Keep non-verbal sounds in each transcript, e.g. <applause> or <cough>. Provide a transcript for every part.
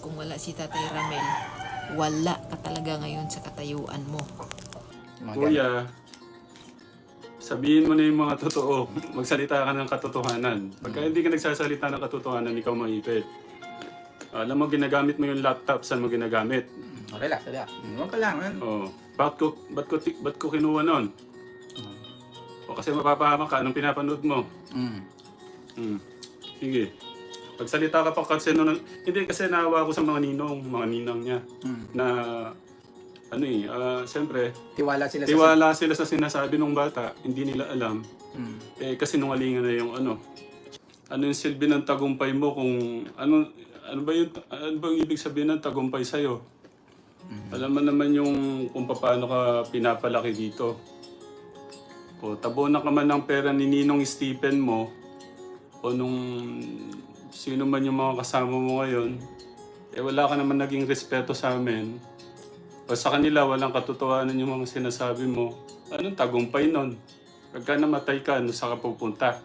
Kung wala si Tatay Ramel, wala ka talaga ngayon sa katayuan mo. Kuya, sabihin mo na yung mga totoo. <laughs> Magsalita ka ng katotohanan. Pagka hindi ka nagsasalita ng katotohanan, ikaw maipit. Alam mo, ginagamit mo yung laptop, saan mo ginagamit? ganun. Relax, relax. Huwag ka lang. ano? Oh, ba't ko, ba't ko, ti- ba't ko kinuha nun? O kasi mapapahamak ka, anong pinapanood mo? Mm. Hmm. Sige. Pagsalita ka pa kasi nun, hindi kasi naawa ko sa mga ninong, mga ninang niya, Mm. na ano eh, ah, siyempre, Tiwala sila sa... tiwala sila sa sinasabi ng bata, hindi nila alam. Mm. Eh, kasi nungalingan na yung ano. Ano yung silbi ng tagumpay mo kung ano ano ba yung ano ba yung ibig sabihin ng tagumpay sa Alam mo naman yung kung paano ka pinapalaki dito. O tabo na ka man ng pera ni Ninong Stephen mo o nung sino man yung mga kasama mo ngayon, eh wala ka naman naging respeto sa amin. O sa kanila, walang katotohanan yung mga sinasabi mo. Anong tagumpay nun? Pagka namatay ka, ano sa ka pupunta?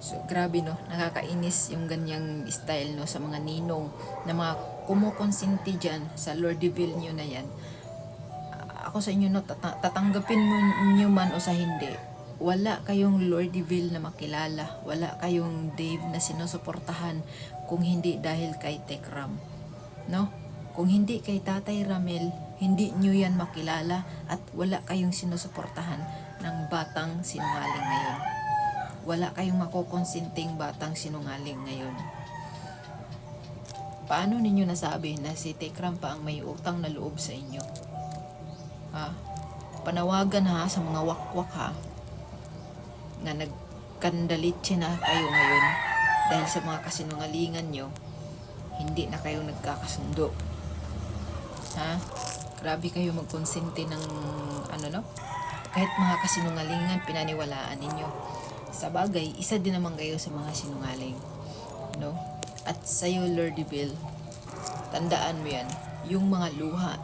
So, grabe no, nakakainis yung ganyang style no sa mga ninong na mga kumukonsinti dyan sa Lordville nyo na yan. Ako sa inyo no, tata- tatanggapin mo nyo man o sa hindi, wala kayong Lordville na makilala, wala kayong Dave na sinusuportahan kung hindi dahil kay Tekram. No? Kung hindi kay Tatay Ramel, hindi nyo yan makilala at wala kayong sinusuportahan ng batang sinungaling ngayon wala kayong makukonsinting batang sinungaling ngayon. Paano ninyo nasabi na si Tekram pa ang may utang na loob sa inyo? Ha? Panawagan ha sa mga wakwak ha na nagkandalitsi na kayo ngayon dahil sa mga kasinungalingan nyo, hindi na kayo nagkakasundo. Ha? Grabe kayo magkonsente ng ano no? Kahit mga kasinungalingan, pinaniwalaan ninyo sa bagay, isa din naman kayo sa mga sinungaling. No? At sa'yo, Lordy Bill, tandaan mo yan, yung mga luha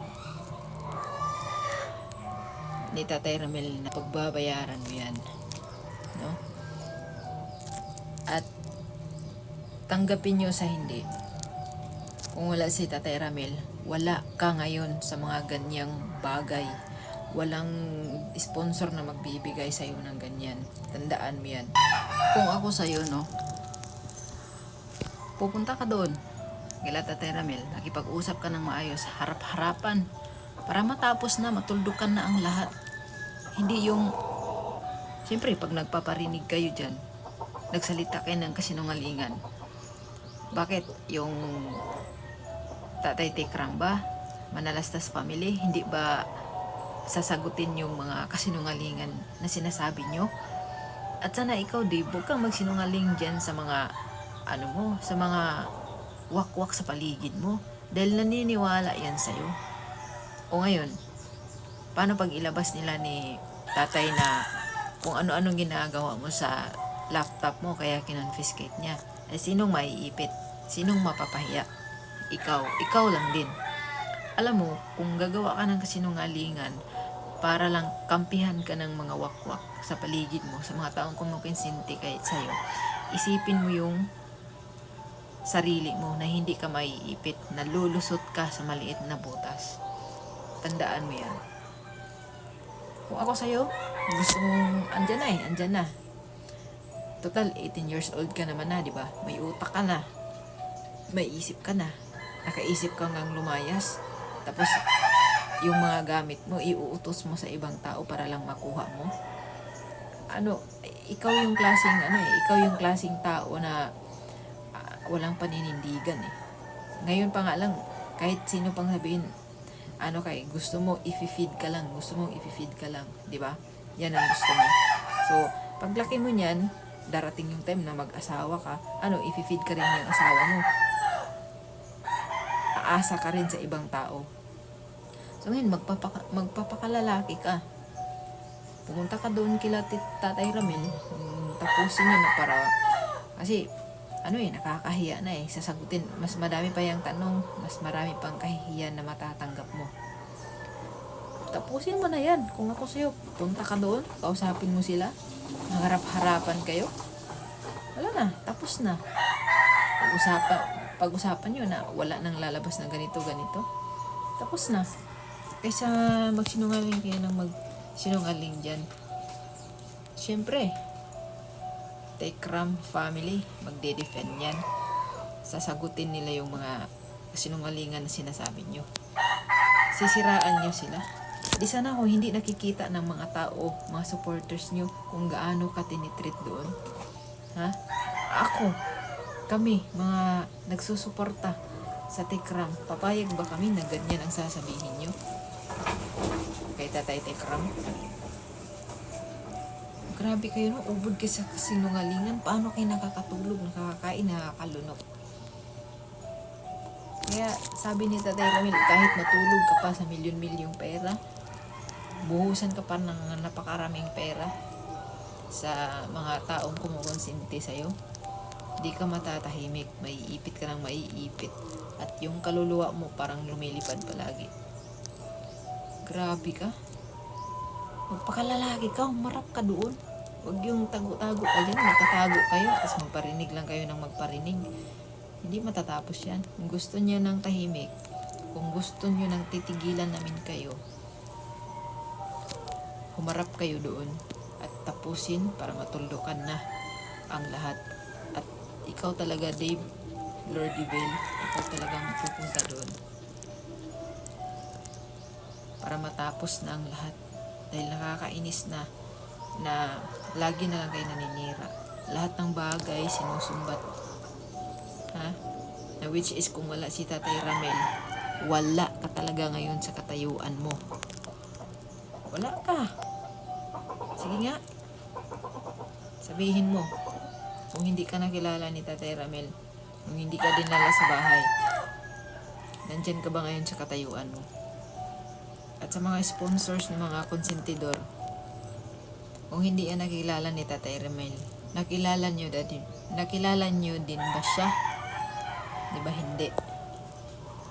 ni Tatay Ramel na pagbabayaran mo yan. No? At tanggapin nyo sa hindi. Kung wala si Tatay Ramel, wala ka ngayon sa mga ganyang bagay walang sponsor na magbibigay sa'yo ng ganyan. Tandaan mo yan. Kung ako sa'yo, no, pupunta ka doon. Kila Tatay Ramel, nakipag-usap ka ng maayos, harap-harapan. Para matapos na, matuldukan na ang lahat. Hindi yung, siyempre, pag nagpaparinig kayo dyan, nagsalita kayo ng kasinungalingan. Bakit? Yung Tatay Tekram ba? Manalastas family? Hindi ba sasagutin yung mga kasinungalingan na sinasabi nyo. At sana ikaw, Dave, huwag kang magsinungaling dyan sa mga, ano mo, sa mga wakwak sa paligid mo. Dahil naniniwala yan sa'yo. O ngayon, paano pag ilabas nila ni tatay na kung ano-anong ginagawa mo sa laptop mo kaya kinonfiscate niya? Eh, sinong maiipit? Sinong mapapahiya? Ikaw. Ikaw lang din alam mo, kung gagawa ka ng kasinungalingan para lang kampihan ka ng mga wakwak sa paligid mo, sa mga taong kumukonsinti kahit sa'yo, isipin mo yung sarili mo na hindi ka maiipit, na lulusot ka sa maliit na butas. Tandaan mo yan. Kung ako sa'yo, gusto mong, andyan na eh, andyan na. Total, 18 years old ka naman na, di ba? May utak ka na. May isip ka na. Nakaisip ka ngang lumayas. Tapos, yung mga gamit mo, iuutos mo sa ibang tao para lang makuha mo. Ano, ikaw yung klaseng, ano eh, ikaw yung klaseng tao na ah, walang paninindigan eh. Ngayon pa nga lang, kahit sino pang sabihin, ano kay, gusto mo, i-feed ka lang, gusto mo, i-feed ka lang, di ba? Yan ang gusto mo. So, paglaki mo niyan, darating yung time na mag-asawa ka, ano, i-feed ka rin yung asawa mo. Aasa ka rin sa ibang tao. So ngayon, magpapaka, magpapakalalaki ka. Pumunta ka doon kila Tatay Ramil, mm, tapusin niyo na para, kasi, ano eh, nakakahiya na eh, sasagutin. Mas madami pa yung tanong, mas marami pang kahihiyan na matatanggap mo. Tapusin mo na yan. Kung ako sa'yo, punta ka doon, kausapin mo sila, magharap-harapan kayo. Wala na, tapos na. Pag-usapan, pag-usapan nyo na wala nang lalabas na ganito, ganito. Tapos na. Kaysa magsinungaling kayo ng magsinungaling dyan. Siyempre, Tekram family, magde-defend yan. Sasagutin nila yung mga sinungalingan na sinasabi nyo. Sisiraan nyo sila. Di sana ako hindi nakikita ng mga tao, mga supporters nyo, kung gaano ka tinitreat doon. Ha? Ako, kami, mga nagsusuporta sa Tekram, papayag ba kami na ganyan ang sasabihin nyo? Kay Tatay Tekram? Grabe kayo no, ubod kayo sa sinungalingan. Paano kayo nakakatulog, nakakakain, nakakalunok? Kaya sabi ni Tatay Ramil, kahit matulog ka pa sa milyon-milyong pera, buhusan ka pa ng napakaraming pera sa mga taong kumukonsinti sa'yo, di ka matatahimik, maiipit ka ng maiipit. At yung kaluluwa mo parang lumilipad palagi. Grabe ka. Magpakalalaki ka, umarap ka doon. Huwag yung tago-tago ka dyan, magtatago kayo, tapos magparinig lang kayo ng magparinig. Hindi matatapos yan. Kung gusto niyo ng tahimik, kung gusto niyo ng titigilan namin kayo, humarap kayo doon at tapusin para matuldukan na ang lahat. At ikaw talaga, Dave, Lord Vale, ikaw talagang pupunta doon para matapos na ang lahat. Dahil nakakainis na na lagi na lang kayo naninira. Lahat ng bagay sinusumbat. Ha? Na which is kung wala si Tatay Ramel, wala ka talaga ngayon sa katayuan mo. Wala ka. Sige nga. Sabihin mo. Kung hindi ka nakilala ni Tatay Ramel, kung hindi ka dinala sa bahay, nandyan ka ba ngayon sa katayuan mo? At sa mga sponsors ng mga konsentidor, kung hindi yan nakilala ni Tatay Remel, nakilala nyo, din, nakilala nyo din ba siya? Di ba hindi?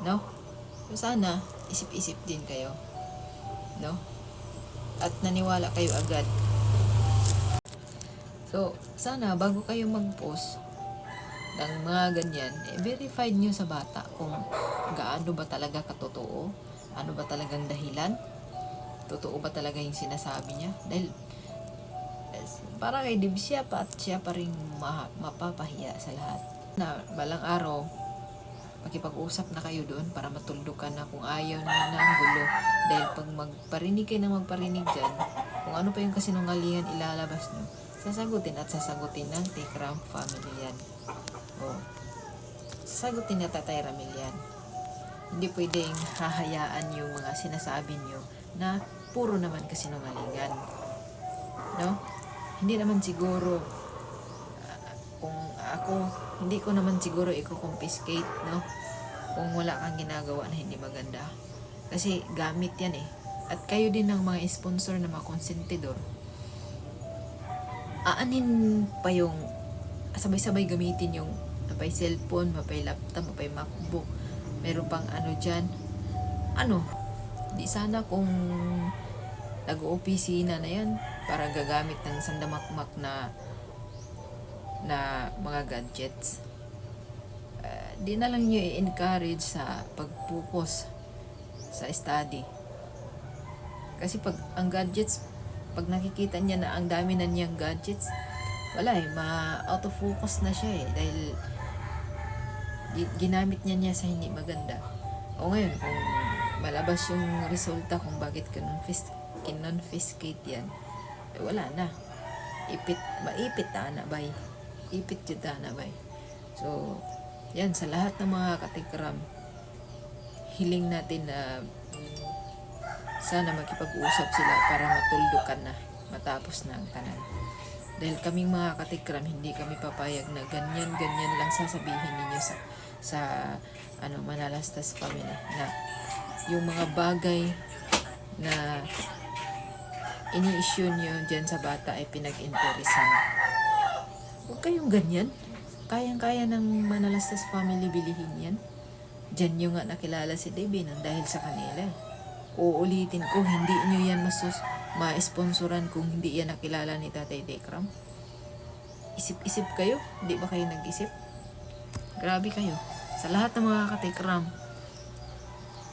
No? So sana, isip-isip din kayo. No? At naniwala kayo agad. So, sana bago kayo mag-post ng mga ganyan, eh, verified nyo sa bata kung gaano ba talaga katotoo, ano ba talagang dahilan, totoo ba talaga yung sinasabi niya. Dahil para kay Dib siya pa at siya pa rin ma- mapapahiya sa lahat. Na balang araw, makipag-usap na kayo doon para matuldukan na kung ayaw na ng gulo. Dahil pag magparinig kayo na magparinig dyan, kung ano pa yung kasinungalingan ilalabas nyo, sasagutin at sasagutin ng Tikram family yan. O, sasagutin na Tatay Ramil yan. Hindi pwedeng hahayaan yung mga sinasabi nyo na puro naman kasinungalingan. No? Hindi naman siguro ah, kung ako, hindi ko naman siguro i-confiscate, no? Kung wala kang ginagawa na hindi maganda. Kasi gamit yan eh. At kayo din ng mga sponsor ng mga consentidor, aanin pa yung sabay-sabay gamitin yung mapay cellphone, mapay laptop, mapay macbook, meron pang ano dyan. Ano, di sana kung nag-opisina na yan para gagamit ng sandamakmak na na mga gadgets. Uh, di na lang nyo i-encourage sa pag-focus sa study. Kasi pag ang gadgets, pag nakikita niya na ang dami na niyang gadgets, wala eh, ma-out of focus na siya eh. Dahil gi- ginamit niya niya sa hindi maganda. O ngayon, kung malabas yung resulta kung bakit kinonfis- kinonfiscate yan, eh wala na. Ipit, maipit ta na bay. Ipit ta na bay. So, yan, sa lahat ng mga katikram, hiling natin na sana makipag-usap sila para matuldukan na matapos na ang tanan. Dahil kaming mga katikram, hindi kami papayag na ganyan-ganyan lang sasabihin ninyo sa sa ano Manalastas family na yung mga bagay na ini-issue nyo dyan sa bata ay pinag-interesan. Huwag kayong ganyan. Kayang-kaya ng Manalastas family bilihin yan. Diyan nyo nga nakilala si Debbie nang dahil sa kanila. Uulitin ko, hindi nyo yan masus ma-sponsoran kung hindi yan nakilala ni Tatay Dekram. Isip-isip kayo? Hindi ba kayo nag-isip? Grabe kayo. Sa lahat ng mga katikram,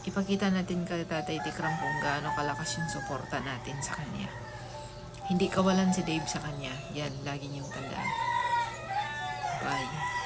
ipakita natin kay Tatay Tikram kung gaano kalakas yung suporta natin sa kanya. Hindi kawalan si Dave sa kanya. Yan, lagi niyong tandaan. Bye.